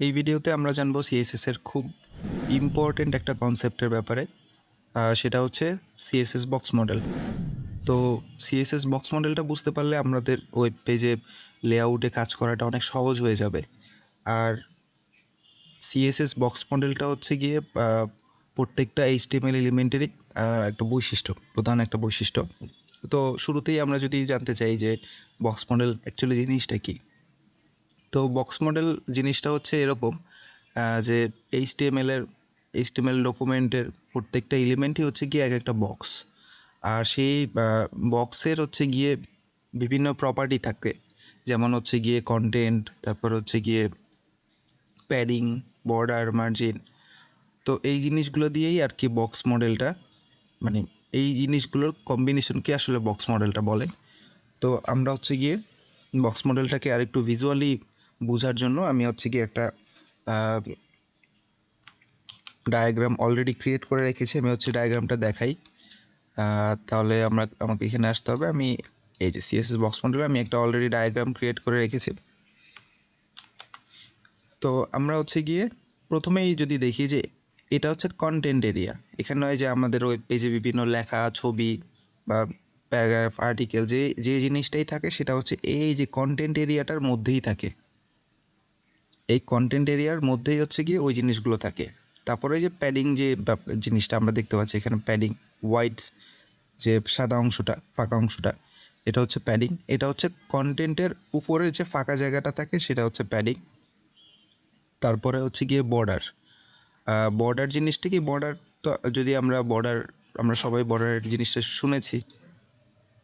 এই ভিডিওতে আমরা জানব সিএসএস এর খুব ইম্পর্ট্যান্ট একটা কনসেপ্টের ব্যাপারে। সেটা হচ্ছে সিএসএস বক্স মডেল তো সিএসএস বক্স মডেলটা বুঝতে পারলে আমাদের ওয়েব পেজে লেআউটে কাজ করাটা অনেক সহজ হয়ে যাবে। আর সিএসএস বক্স মডেলটা হচ্ছে গিয়ে প্রত্যেকটা এইচটিএমএল এলিমেন্টেরই একটা বৈশিষ্ট্য, প্রধান একটা বৈশিষ্ট্য। তো শুরুতেই আমরা যদি জানতে চাই যে বক্স মডেল অ্যাকচুয়ালি জিনিসটা কী তো বক্স মডেল জিনিসটা হচ্ছে এরকম যে এইচটিএমএল এর এইচটিএমএল ডকুমেন্টের প্রত্যেকটা এলিমেন্টই হচ্ছে গিয়ে এক একটা বক্স আর সেই বক্সের হচ্ছে গিয়ে বিভিন্ন প্রপার্টি থাকে। যেমন হচ্ছে গিয়ে কন্টেন্ট তারপর হচ্ছে গিয়ে প্যাডিং বর্ডার মার্জিন তো এই জিনিসগুলো দিয়েই আর কি বক্স মডেলটা মানে এই জিনিসগুলোর কম্বিনেশনকে আসলে বক্স মডেলটা বলে। তো আমরা হচ্ছে গিয়ে বক্স মডেলটাকে আরেকটু ভিজুয়ালি বোঝার জন্য আমি হচ্ছে কি একটা ডায়াগ্রাম অলরেডি ক্রিয়েট করে রেখেছি। আমি হচ্ছে ডায়াগ্রামটা দেখাই। তাহলে আমরা, আমাকে এখানে আসতে হবে। আমি এই যে সিএসএস বক্স মডেলে আমি একটা অলরেডি ডায়াগ্রাম ক্রিয়েট করে রেখেছি। তো আমরা হচ্ছে গিয়ে প্রথমেই যদি দেখি যে এটা হচ্ছে কন্টেন্ট এরিয়া এখানে নয় যে আমাদের ওয়েব পেজে বিভিন্ন লেখা, ছবি বা প্যারাগ্রাফ আর্টিকেল যে যে জিনিসটাই থাকে সেটা হচ্ছে এই যে কন্টেন্ট এরিয়াটার মধ্যেই থাকে। এই কন্টেন্ট এরিয়ার মধ্যেই হচ্ছে গিয়ে ওই জিনিসগুলো থাকে। তারপরে যে প্যাডিং যে জিনিসটা আমরা দেখতে পাচ্ছি, এখানে প্যাডিং হোয়াইট যে সাদা অংশটা, ফাঁকা অংশটা, এটা হচ্ছে প্যাডিং এটা হচ্ছে কন্টেন্টের উপরের যে ফাঁকা জায়গাটা থাকে, সেটা হচ্ছে প্যাডিং তারপরে হচ্ছে গিয়ে বর্ডার বর্ডার জিনিসটা কি? বর্ডার তো যদি আমরা বর্ডার আমরা সবাই বর্ডারের জিনিসটা শুনেছি,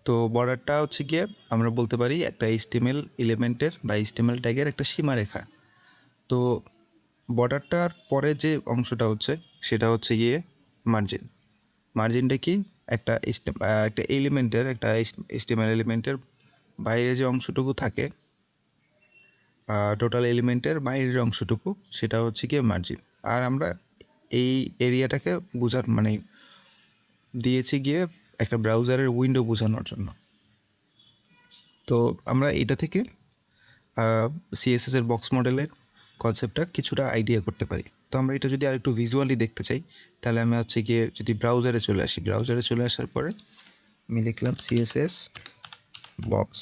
তো বর্ডারটা হচ্ছে গিয়ে আমরা বলতে পারি একটা এইচটিএমএল এলিমেন্টের বা এইচটিএমএল ট্যাগের একটা সীমারেখা। তো বর্ডারটার পরে যে অংশটা হচ্ছে, সেটা হচ্ছে গিয়ে মার্জিন মার্জিনটা কি? একটা একটা এলিমেন্টের একটা এইচটিএমএল এলিমেন্টের বাইরে যে অংশটুকু থাকে টোটাল এলিমেন্টের বাইরের অংশটুকু, সেটা হচ্ছে গিয়ে মার্জিন আর আমরা এই এরিয়াটাকে বোঝার মানে দিয়েছি গিয়ে একটা ব্রাউজারের উইন্ডো বোঝানোর জন্য। তো আমরা এটা থেকে সিএসএস এর বক্স মডেলের কনসেপ্টটা কিছুটা আইডিয়া করতে পারি। তো আমরা এটা যদি আরেকটু ভিজুয়ালি দেখতে চাই, তাহলে আমি হচ্ছে গিয়ে যদি ব্রাউজারে চলে আসি। ব্রাউজারে চলে আসার পরে আমি লিখলাম সিএসএস বক্স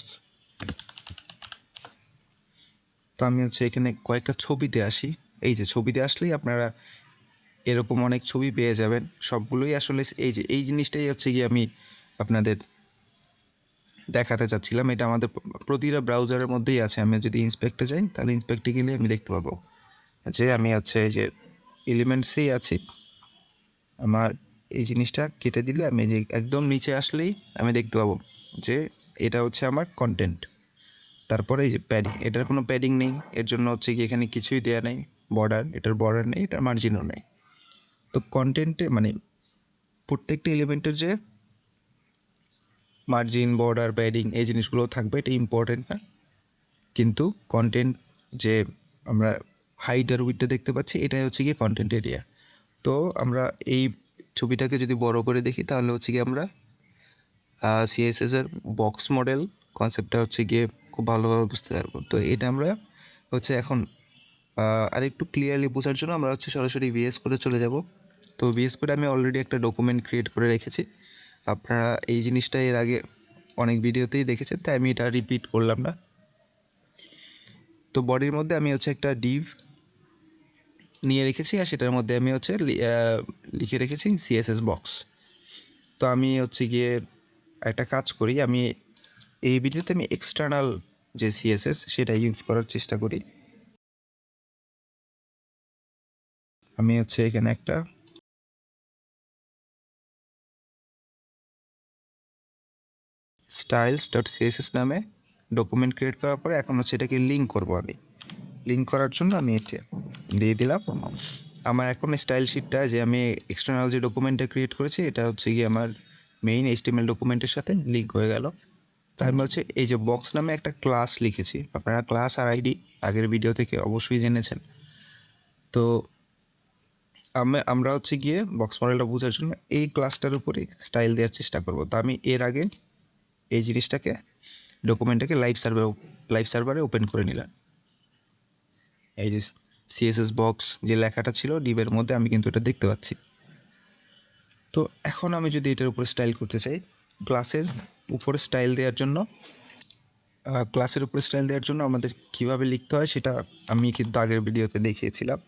তো আমি হচ্ছে এখানে কয়েকটা ছবিতে আসি। এই যে ছবিতে আসলেই আপনারা এরকম অনেক ছবি পেয়ে যাবেন। সবগুলোই আসলে এই যে, এই জিনিসটাই হচ্ছে গিয়ে আমি আপনাদের দেখাতে চাচ্ছিলাম। এটা আমাদের প্রতিটা ব্রাউজারের মধ্যেই আছে। আমি যদি ইন্সপেক্টে যাই, তাহলে ইন্সপেক্টে গেলে আমি দেখতে পাবো। যে আমি হচ্ছে এই যে এলিমেন্টসেই আছি। আমার এই জিনিসটা কেটে দিলে আমি যে একদম নিচে আসলেই আমি দেখতে পাবো যে এটা হচ্ছে আমার কন্টেন্ট তারপরে এই যে প্যাডিং এটার কোনো প্যাডিং নেই। এর জন্য হচ্ছে কি এখানে কিছুই দেওয়া নেই। বর্ডার এটার বর্ডার নেই, এটার মার্জিনও নেই। তো কন্টেন্টে মানে প্রত্যেকটা এলিমেন্টের যে মার্জিন বর্ডার ব্যাডিং এই জিনিসগুলো থাকবে, এটা ইম্পর্টেন্ট না। কিন্তু কন্টেন্ট যে আমরা হাইট আর উইথটা দেখতে পাচ্ছি, এটাই হচ্ছে গিয়ে কন্টেন্ট এরিয়া তো আমরা এই ছবিটাকে যদি বড় করে দেখি, তাহলে হচ্ছে গিয়ে আমরা সিএসএস এর বক্স মডেল কনসেপ্টটা হচ্ছে গিয়ে খুব ভালোভাবে বুঝতে পারব। তো এটা আমরা হচ্ছে এখন আর একটু ক্লিয়ারলি বোঝার জন্য আমরা হচ্ছে সরাসরি ভিএস করে চলে যাব। তো ভিএস করে আমি অলরেডি একটা ডকুমেন্ট ক্রিয়েট করে রেখেছি। আপনারা এই জিনিসটা এর আগে অনেক ভিডিওতেই দেখেছেন, তাই আমি এটা রিপিট করলাম না। তো বডির মধ্যে আমি হচ্ছে একটা ডিভ নিয়ে রেখেছি আর সেটার মধ্যে আমি হচ্ছে লিখে রেখেছি সিএসএস বক্স তো আমি হচ্ছে গিয়ে একটা কাজ করি, আমি এই ভিডিওতে আমি এক্সটার্নাল যে সিএসএস সেটা ইউজ করার চেষ্টা করি। আমি হচ্ছে এখানে একটা স্টাইলস ডট সিএসএস নামে ডকুমেন্ট ক্রিয়েট করার পরে এখন হচ্ছে এটাকে লিঙ্ক করব আমি। লিঙ্ক করার জন্য আমি এটা দিয়ে দিলাম আমার এখন স্টাইল শিটটা যে আমি এক্সটার্নাল যে ডকুমেন্টটা ক্রিয়েট করেছি, এটা হচ্ছে গিয়ে আমার মেইন এইচটিএমএল ডকুমেন্টের সাথে লিঙ্ক হয়ে গেল। তাই আমি হচ্ছে এই যে বক্স নামে একটা ক্লাস লিখেছি। আপনারা ক্লাস আর আইডি আগের ভিডিও থেকে অবশ্যই জেনেছেন। তো আমি আমরা হচ্ছে গিয়ে বক্স মডেলটা বোঝার জন্য এই ক্লাসটার উপরে স্টাইল দেওয়ার চেষ্টা করব। তো আমি এর আগে এই জিনিসটাকে ডকুমেন্টটাকে লাইভ সার্ভার লাইভ সার্ভারে ওপেন করে নিলাম এই যে সিএসএস বক্স যে লেখাটা ছিল ডিবের মধ্যে আমি কিন্তু এটা দেখতে পাচ্ছি। তো এখন আমি যদি এটার উপরে স্টাইল করতে চাই ক্লাসের উপরে স্টাইল দেওয়ার জন্য ক্লাসের উপরে স্টাইল দেওয়ার জন্য আমাদের কীভাবে লিখতে হয় সেটা আমি কিন্তু আগের ভিডিওতে দেখিয়েছিলাম।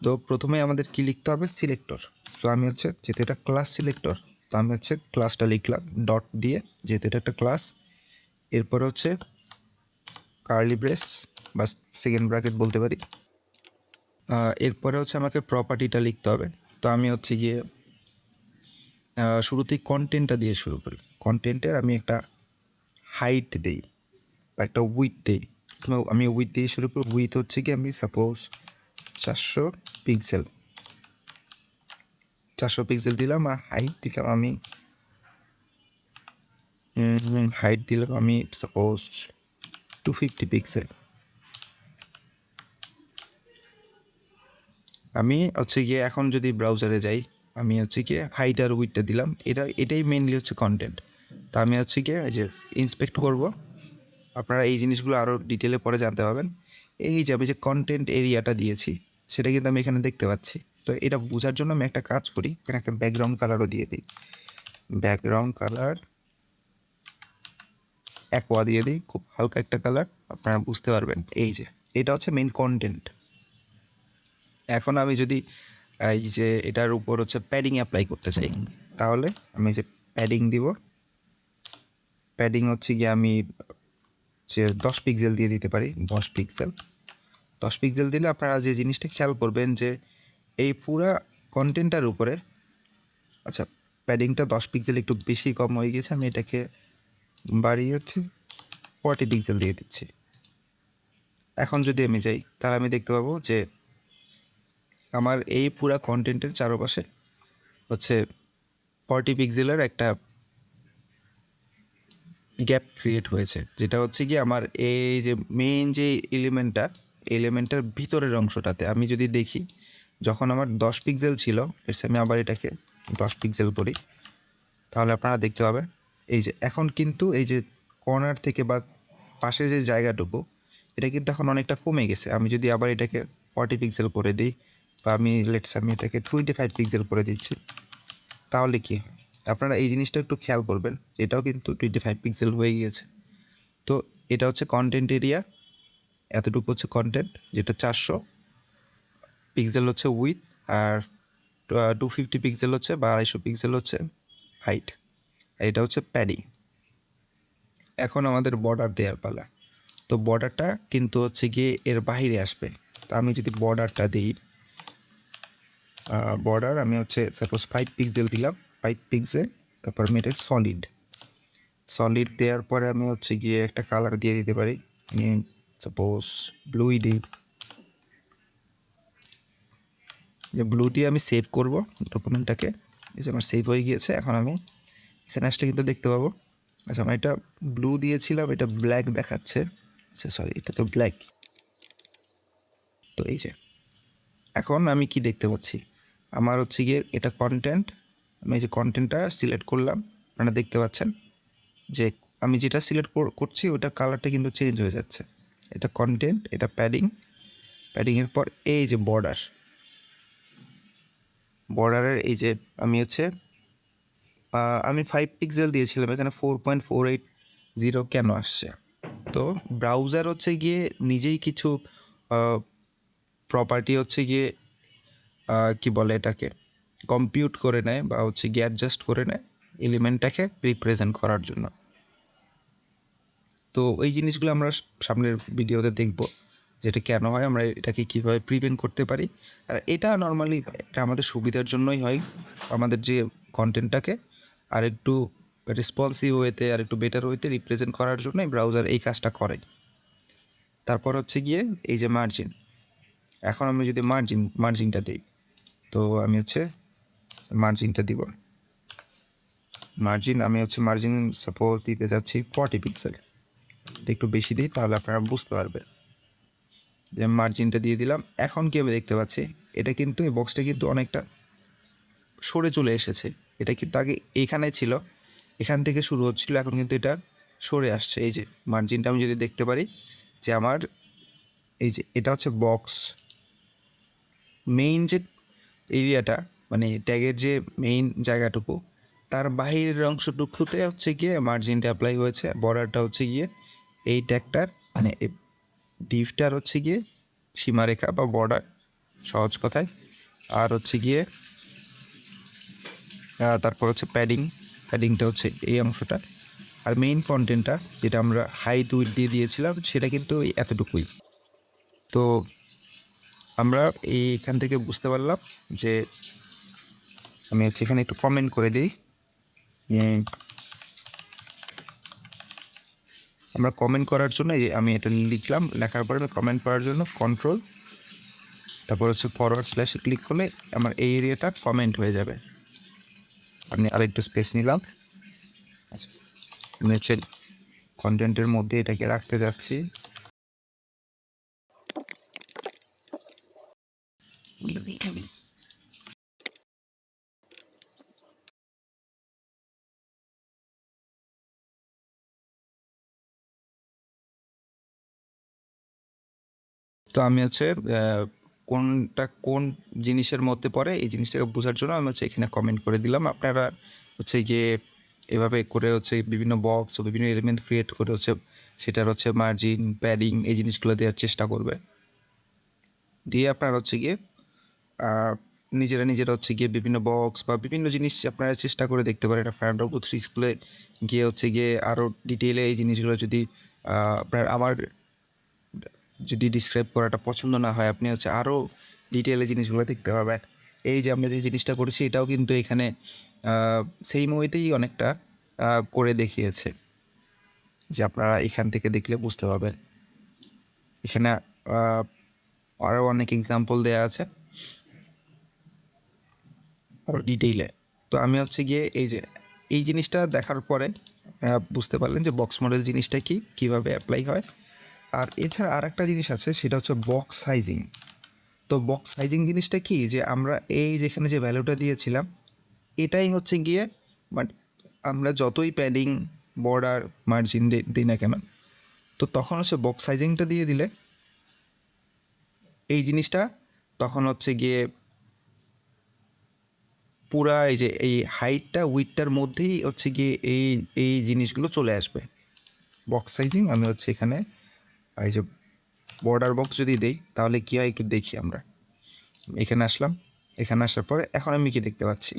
তো প্রথমে আমাদের কি লিখতে হবে? সিলেক্টর তো আমি হচ্ছে, যেহেতু এটা ক্লাস সিলেক্টর তো আমি হচ্ছে ক্লাসটা লিখলাম ডট দিয়ে, যেহেতু এটা একটা ক্লাস এরপরে হচ্ছে কার্লি ব্রেস বা সেকেন্ড ব্র্যাকেট বলতে পারি। এরপরে হচ্ছে আমাকে প্রপার্টিটা লিখতে হবে। তো আমি হচ্ছে গিয়ে শুরুতেই কন্টেন্টটা দিয়ে শুরু করি। কন্টেন্টের আমি একটা হাইট দিই বা একটা উইথ দিই। আমি উইথ দিয়ে শুরু করি উইথ হচ্ছে কি আমি সাপোজ চারশো পিক্সেল চারশো পিক্সেল দিলাম আর হাইট দিলাম আমি হাইট দিলাম আমি সাপোজ টু ফিফটি পিক্সেল আমি হচ্ছে গিয়ে এখন যদি ব্রাউজারে যাই, আমি হচ্ছে গিয়ে হাইট আর উইথটা দিলাম, এটা, এটাই মেনলি হচ্ছে কন্টেন্ট তা আমি হচ্ছে গিয়ে এই যে ইন্সপেক্ট করব, আপনারা এই জিনিসগুলো আরও ডিটেলে পরে জানতে পারবেন। এই যে আমি যে কন্টেন্ট এরিয়াটা দিয়েছি, সেটা কিন্তু আমি এখানে দেখতে পাচ্ছি। তো এটা বোঝার জন্য আমি একটা কাজ করি। এখানে একটা ব্যাকগ্রাউন্ড কালারও দিয়ে দিই। ব্যাকগ্রাউন্ড কালার অ্যাকোয়া দিয়ে দিই। খুব হালকা একটা কালার আপনারা বুঝতে পারবেন। এই যে, এটা হচ্ছে মেন কন্টেন্ট এখন আমি যদি এই যে এটার উপর হচ্ছে প্যাডিং অ্যাপ্লাই করতে চাই, তাহলে আমি যে প্যাডিং দিব প্যাডিং হচ্ছে গিয়ে আমি যে দশ পিক্সেল দিয়ে দিতে পারি, দশ পিক্সেল দশ পিক্সেল দিলে আপনারা যে জিনিসটা খেয়াল করবেন যে এই পুরা কন্টেন্টটার উপরে আচ্ছা প্যাডিংটা দশ পিক্সেল একটু বেশি কম হয়ে গেছে, আমি এটাকে বাড়িয়ে হচ্ছে ফর্টি পিক্সেল দিয়ে দিচ্ছি। এখন যদি আমি যাই, তাহলে আমি দেখতে পাবো যে আমার এই পুরা কন্টেন্টের চারপাশে হচ্ছে ফর্টি পিক্সেলের একটা গ্যাপ ক্রিয়েট হয়েছে, যেটা হচ্ছে কি আমার এই যে মেইন যে এলিমেন্টটা এলিমেন্টের ভিতরের অংশটাতে, আমি যদি দেখি যখন আমার দশ পিক্সেল ছিল এর আমি আবার এটাকে দশ পিক্সেল করি, তাহলে আপনারা দেখতে পাবেন, এই যে এখন কিন্তু এই যে কর্নার থেকে বা পাশে যে জায়গাটুকু, এটা কিন্তু এখন অনেকটা কমে গেছে। আমি যদি আবার এটাকে ফর্টি পিক্সেল করে দিই বা আমি লেটস আমি এটাকে টোয়েন্টি ফাইভ পিক্সেল করে দিচ্ছি, তাহলে কি? আপনারা এই জিনিসটা একটু খেয়াল করবেন, এটাও কিন্তু টোয়েন্টি ফাইভ পিক্সেল হয়ে গিয়েছে। তো এটা হচ্ছে কন্টেন্ট এরিয়া এতটুকু হচ্ছে কন্টেন্ট যেটা চারশো। পিক্সেল হচ্ছে উইথ আর টু ফিফটি পিক্সেল হচ্ছে বা আড়াইশো পিক্সেল হচ্ছে হাইট এটা হচ্ছে প্যাডি এখন আমাদের বর্ডার দেওয়ার পালা। তো বর্ডারটা কিন্তু হচ্ছে গিয়ে এর বাইরে আসবে। তো আমি যদি বর্ডারটা দিই বর্ডার আমি হচ্ছে সাপোজ ফাইভ পিক্সেল দিলাম ফাইভ পিক্সেল তারপর আমি এটা সলিড সলিড দেওয়ার পরে আমি হচ্ছে গিয়ে একটা কালার দিয়ে দিতে পারি। সাপোজ ব্লুই দিই যে ব্লু দিয়ে আমি সেভ করব ডকুমেন্টটাকে এই যে আমার সেভ হয়ে গিয়েছে, এখন আমি এখানে আসলে কিন্তু দেখতে পাবো। আচ্ছা আমার এটা ব্লু দিয়েছিলাম, এটা ব্ল্যাক দেখাচ্ছে। আচ্ছা সরি এটা তো ব্ল্যাক তো এই যে, এখন আমি কি দেখতে পাচ্ছি? আমার হচ্ছে গিয়ে এটা কন্টেন্ট আমি এই যে কন্টেন্টটা সিলেক্ট করলাম, আপনারা দেখতে পাচ্ছেন যে আমি যেটা সিলেক্ট করছি ওটার কালারটা কিন্তু চেঞ্জ হয়ে যাচ্ছে। এটা কন্টেন্ট এটা প্যাডিং প্যাডিংয়ের পর এই যে বর্ডার বর্ডারের এই যে আমি হচ্ছে আমি ফাইভ পিক্সেল দিয়েছিলাম, এখানে four point four eight zero কেন আসছে? তো ব্রাউজার হচ্ছে গিয়ে নিজেই কিছু প্রপার্টি হচ্ছে গিয়ে কি বলে এটাকে কম্পিউট করে নেয় বা হচ্ছে গিয়ে অ্যাডজাস্ট করে নেয় এলিমেন্টটাকে রিপ্রেজেন্ট করার জন্য। তো এই জিনিসগুলো আমরা সামনের ভিডিওতে দেখব। যেটা কেন হয়, আমরা এটাকে কীভাবে প্রিভেন্ট করতে পারি। আর এটা নর্মালি এটা আমাদের সুবিধার জন্যই হয়, আমাদের যে কন্টেন্টটাকে আর একটু রেসপন্সিভ ওয়েতে আর একটু বেটার ওয়েতে রিপ্রেজেন্ট করার জন্যই ব্রাউজার এই কাজটা করে। তারপর হচ্ছে গিয়ে এই যে মার্জিন এখন আমি যদি মার্জিন মার্জিনটা দিই, তো আমি হচ্ছে মার্জিনটা দিব। মার্জিন আমি হচ্ছে মার্জিন সাপোজ দিতে যাচ্ছি ফর্টি পিক্সেল একটু বেশি দিই, তাহলে আপনারা বুঝতে পারবেন। যে মার্জিনটা দিয়ে দিলাম। এখন কি আমি দেখতে পাচ্ছি, এটা কিন্তু এই বক্সটা কিন্তু অনেকটা সরে চলে এসেছে। এটা কিন্তু আগে এইখানে ছিল, এখান থেকে শুরু হচ্ছিল, এখন কিন্তু এটা সরে আসছে। এই যে মার্জিনটা আমি যদি দেখতে পারি, যে আমার এই যে এটা হচ্ছে বক্স মেইন যে এরিয়াটা মানে ট্যাগের যে মেইন জায়গাটুকু, তার বাহিরের অংশটুকুতে হচ্ছে গিয়ে মার্জিনটা অ্যাপ্লাই হয়েছে। বর্ডারটা হচ্ছে গিয়ে এই ট্যাগটার মানে ডিভটার হচ্ছে গিয়ে সীমারেখা বা বর্ডার, সহজ কথায়। আর হচ্ছে গিয়ে তারপর হচ্ছে প্যাডিং, প্যাডিংটা হচ্ছে এই অংশটা। আর মেইন কন্টেন্টটা যেটা আমরা হাইট উইথ দিয়ে দিয়েছিলাম, সেটা কিন্তু এতটুকুই। তো আমরা এইখান থেকে বুঝতে পারলাম যে, আমি হচ্ছে এখানে একটু কমেন্ট করে দিই। আমরা কমেন্ট করার জন্য আমি এটা লিখলাম, লেখার পরে কমেন্ট করার জন্য কন্ট্রোল তারপর হচ্ছে ফরওয়ার্ড স্ল্যাশে ক্লিক করলে আমার এই এরিয়াটা কমেন্ট হয়ে যাবে। আমি আরেকটু স্পেস নিলাম। আচ্ছা আমি কন্টেন্টের মধ্যে এটাকে রাখতে যাচ্ছি। তো আমি হচ্ছে কোনটা কোন জিনিসের মধ্যে পড়ে এই জিনিসটাকে বোঝার জন্য আমি হচ্ছে এখানে কমেন্ট করে দিলাম। আপনারা হচ্ছে গিয়ে এভাবে করে হচ্ছে বিভিন্ন বক্স ও বিভিন্ন এলিমেন্ট ক্রিয়েট করে হচ্ছে সেটার হচ্ছে মার্জিন প্যাডিং এই জিনিসগুলো দেওয়ার চেষ্টা করবে। দিয়ে আপনার হচ্ছে গিয়ে নিজেরা নিজেরা হচ্ছে গিয়ে বিভিন্ন বক্স বা বিভিন্ন জিনিস আপনারা চেষ্টা করে দেখতে পারেন। ফ্যান্ড অফ থ্রি স্কুলে গিয়ে হচ্ছে গিয়ে আরও ডিটেলে এই জিনিসগুলো যদি আপনার আমার যদি ডিসক্রাইব করাটা পছন্দ না হয়, আপনি হচ্ছে আরও ডিটেলে জিনিসগুলো দেখতে পাবেন। এই যে আমরা যে জিনিসটা করেছি, এটাও কিন্তু এখানে সেই ওয়েতেই অনেকটা করে দেখিয়েছে। যে আপনারা এখান থেকে দেখলে বুঝতে পারবেন। এখানে আরও অনেক এক্সাম্পল দেওয়া আছে। আরও ডিটেইলে তো আমি হচ্ছে গিয়ে এই যে, এই জিনিসটা দেখার পরে বুঝতে পারলেন যে বক্স মডেল জিনিসটা কি, কীভাবে অ্যাপ্লাই হয়। আর এছাড়া আর একটা জিনিস আছে, সেটা হচ্ছে বক্স সাইজিং তো বক্স সাইজিং জিনিসটা কি? যে আমরা এই যেখানে যে ভ্যালুটা দিয়েছিলাম, এটাই হচ্ছে গিয়ে বাট আমরা যতই প্যাডিং বর্ডার মার্জিন দিই না কেন, তো তখন হচ্ছে বক্স সাইজিংটা দিয়ে দিলে, এই জিনিসটা তখন হচ্ছে গিয়ে পুরা এই যে, এই হাইটটা উইথটার মধ্যেই হচ্ছে গিয়ে এই এই জিনিসগুলো চলে আসবে। বক্স সাইজিং আমি হচ্ছে এখানে এই যে বর্ডার বক্স যদি দেই তাহলে কী হয় একটু দেখি আমরা। এখানে আসলাম এখানে আসার পরে এখন আমি কি দেখতে পাচ্ছি?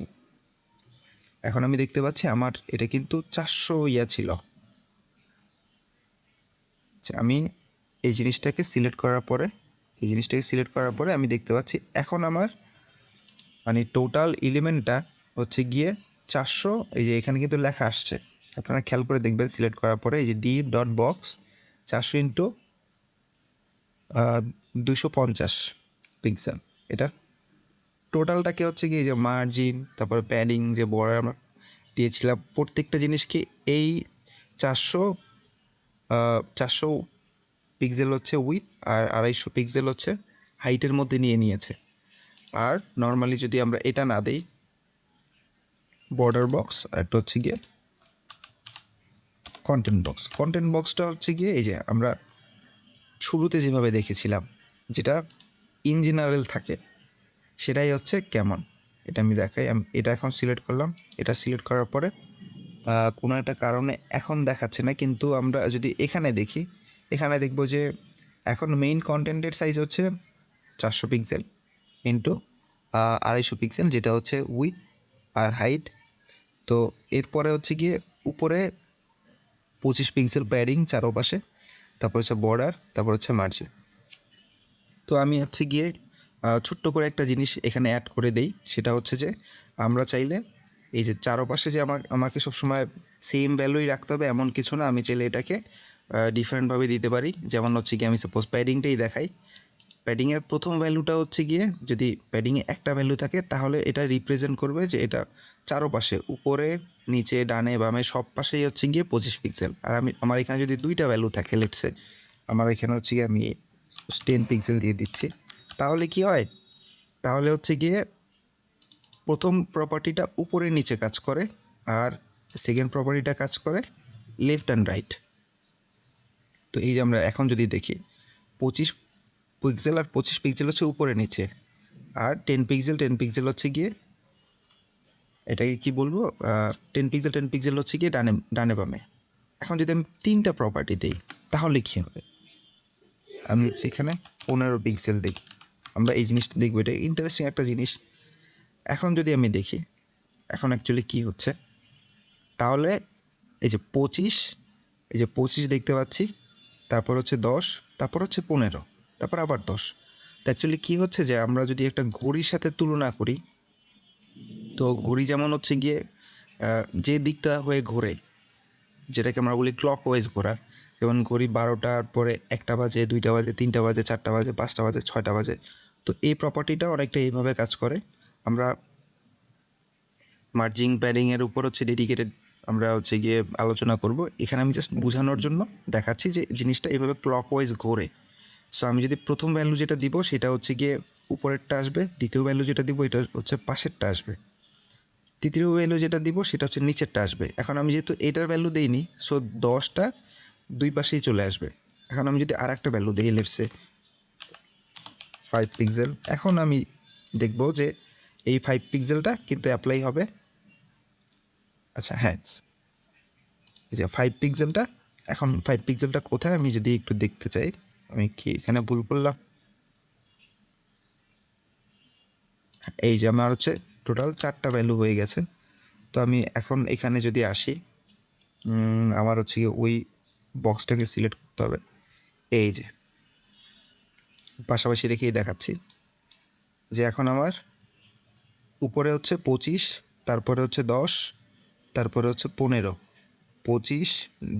এখন আমি দেখতে পাচ্ছি আমার এটা কিন্তু চারশো ইয়া ছিল। আচ্ছা, আমি এই জিনিসটাকে সিলেক্ট করার পরে এই জিনিসটাকে সিলেক্ট করার পরে আমি দেখতে পাচ্ছি এখন আমার মানে টোটাল এলিমেন্টটা হচ্ছে গিয়ে চারশো এই যে এখানে কিন্তু লেখা আসছে। আপনারা খেয়াল করে দেখবেন সিলেক্ট করার পরে এই যে ডি ডট বক্স চারশো ইন্টু দুশো পঞ্চাশ পিক্সেল এটা টোটালটাকে হচ্ছে কি যে মার্জিন তারপরে প্যাডিং যে বর্ডার আমরা দিয়েছিলাম, প্রত্যেকটা জিনিসকে এই চারশো চারশো পিক্সেল হচ্ছে উইথ আর আড়াইশো পিক্সেল হচ্ছে হাইটের মধ্যে নিয়ে নিয়েছে। আর নর্মালি যদি আমরা এটা না দিই বর্ডার বক্স আর একটা হচ্ছে গিয়ে কন্টেন্ট বক্স কন্টেন্ট বক্সটা হচ্ছে গিয়ে এই যে আমরা শুরুতে যেভাবে দেখেছিলাম, যেটা ইন জেনারেল থাকে, সেটাই হচ্ছে কেমন। এটা আমি দেখাই, আমি এটা এখন সিলেক্ট করলাম, এটা সিলেক্ট করার পরে কোনো একটা কারণে এখন দেখাচ্ছে না, কিন্তু আমরা যদি এখানে দেখি, এখানে দেখব যে এখন মেইন কন্টেন্টের সাইজ হচ্ছে চারশো পিক্সেল ইন্টু আড়াইশো পিক্সেল যেটা হচ্ছে উইথ আর হাইট তো এরপরে হচ্ছে গিয়ে উপরে পঁচিশ পিক্সেল প্যাডিং চারোপাশে। তারপর হচ্ছে বর্ডার তারপর হচ্ছে মার্জিন তো আমি হচ্ছে গিয়ে ছোট্ট করে একটা জিনিস এখানে অ্যাড করে দেই। সেটা হচ্ছে যে, আমরা চাইলে এই যে চারপাশে যে আমাকে আমাকে সবসময় সেম ভ্যালুই রাখতে হবে, এমন কিছু না। আমি চাইলে এটাকে ডিফারেন্টভাবে দিতে পারি। যেমন হচ্ছে কি আমি সাপোজ প্যাডিংটাই দেখাই। প্যাডিংয়ের প্রথম ভ্যালুটা হচ্ছে গিয়ে যদি প্যাডিংয়ে একটা ভ্যালু থাকে, তাহলে এটা রিপ্রেজেন্ট করবে যে এটা চারোপাশে, উপরে, নিচে, ডানে, বামে, সব পাশেই হচ্ছে গিয়ে পঁচিশ পিক্সেল আর আমি, আমার এখানে যদি দুইটা ভ্যালু থাকে লেটসে আমার এখানে হচ্ছে গিয়ে আমি টেন পিক্সেল দিয়ে দিচ্ছি, তাহলে কি হয়? তাহলে হচ্ছে গিয়ে প্রথম প্রপার্টিটা উপরে নিচে কাজ করে, আর সেকেন্ড প্রপার্টিটা কাজ করে লেফট অ্যান্ড রাইট তো এই যে আমরা এখন যদি দেখি, পঁচিশ পিক্সেল আর পঁচিশ পিক্সেল হচ্ছে উপরে নিচে। আর টেন পিক্সেল টেন পিক্সেল হচ্ছে গিয়ে, এটাকে কি বলব? টেন পিক্সেল টেন পিক্সেল হচ্ছে গিয়ে ডানে ডানে বামে। এখন যদি আমি তিনটা প্রপার্টি দিই, তাহলে কী হবে? আমি হচ্ছে এখানে পনেরো পিক্সেল দিই। আমরা এই জিনিসটা দেখব, এটা ইন্টারেস্টিং একটা জিনিস। এখন যদি আমি দেখি, এখন অ্যাকচুয়ালি কী হচ্ছে? তাহলে এই যে পঁচিশ, এই যে পঁচিশ দেখতে পাচ্ছি, তারপর হচ্ছে দশ, তারপর হচ্ছে পনেরো। তারপর আবার দশ। তো অ্যাকচুয়ালি কী হচ্ছে যে আমরা যদি একটা ঘড়ির সাথে তুলনা করি, তো ঘড়ি যেমন হচ্ছে গিয়ে যে দিকটা হয়ে ঘোরে, যেটাকে আমরা বলি ক্লক ঘোরা, যেমন ঘড়ি বারোটার পরে একটা বাজে, দুইটা বাজে, তিনটা বাজে, চারটা বাজে, পাঁচটা বাজে, ছয়টা বাজে, তো এই প্রপার্টিটা অনেকটা এইভাবে কাজ করে। আমরা মার্জিং প্যাডিংয়ের উপর হচ্ছে ডেডিকেটেড আমরা হচ্ছে গিয়ে আলোচনা করব। এখানে আমি জাস্ট বোঝানোর জন্য দেখাচ্ছি যে জিনিসটা এইভাবে ক্লক ওয়াইজ ঘোরে। সো আমি যদি প্রথম ভ্যালু যেটা দিব, সেটা হচ্ছে গিয়ে উপরেরটা আসবে, দ্বিতীয় ভ্যালু যেটা দিব, এটা হচ্ছে পাশেরটা আসবে। তৃতীয় ভ্যালু যেটা দিব, সেটা হচ্ছে নিচেরটা আসবে। এখন আমি যেহেতু এটার ভ্যালু দিইনি সো দশটা দুই পাশেই চলে আসবে। এখন আমি যদি আর একটা ভ্যালু দিই লেটসে ফাইভ পিক্সেল এখন আমি দেখব যে এই ফাইভ পিক্সেলটা কিন্তু অ্যাপ্লাই হবে। আচ্ছা হ্যাঁ যে ফাইভ পিক্সেলটা এখন ফাইভ পিক্সেলটা কোথায়? আমি যদি একটু দেখতে চাই। আমি কি, এখানে ভুল করলাম? এই যে আমার হচ্ছে টোটাল চারটা ভ্যালু হয়ে গেছে। তো আমি এখন এখানে যদি আসি আমার হচ্ছে গিয়ে ওই বক্সটাকে সিলেক্ট করতে হবে। এই যে, পাশাপাশি রেখেই দেখাচ্ছি যে এখন আমার উপরে হচ্ছে পঁচিশ, তারপরে হচ্ছে দশ, তারপরে হচ্ছে পনেরো, পঁচিশ,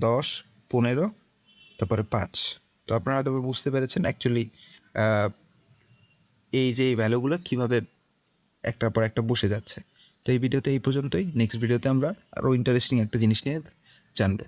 দশ, পনেরো, তারপরে পাঁচ। তো আপনারা তবে বুঝতে পেরেছেন অ্যাকচুয়ালি এই যে এই ভ্যালুগুলো কীভাবে একটার পর একটা বসে যাচ্ছে। তো এই ভিডিওতে এই পর্যন্তই। নেক্সট ভিডিওতে আমরা আরও ইন্টারেস্টিং একটা জিনিস নিয়ে জানব।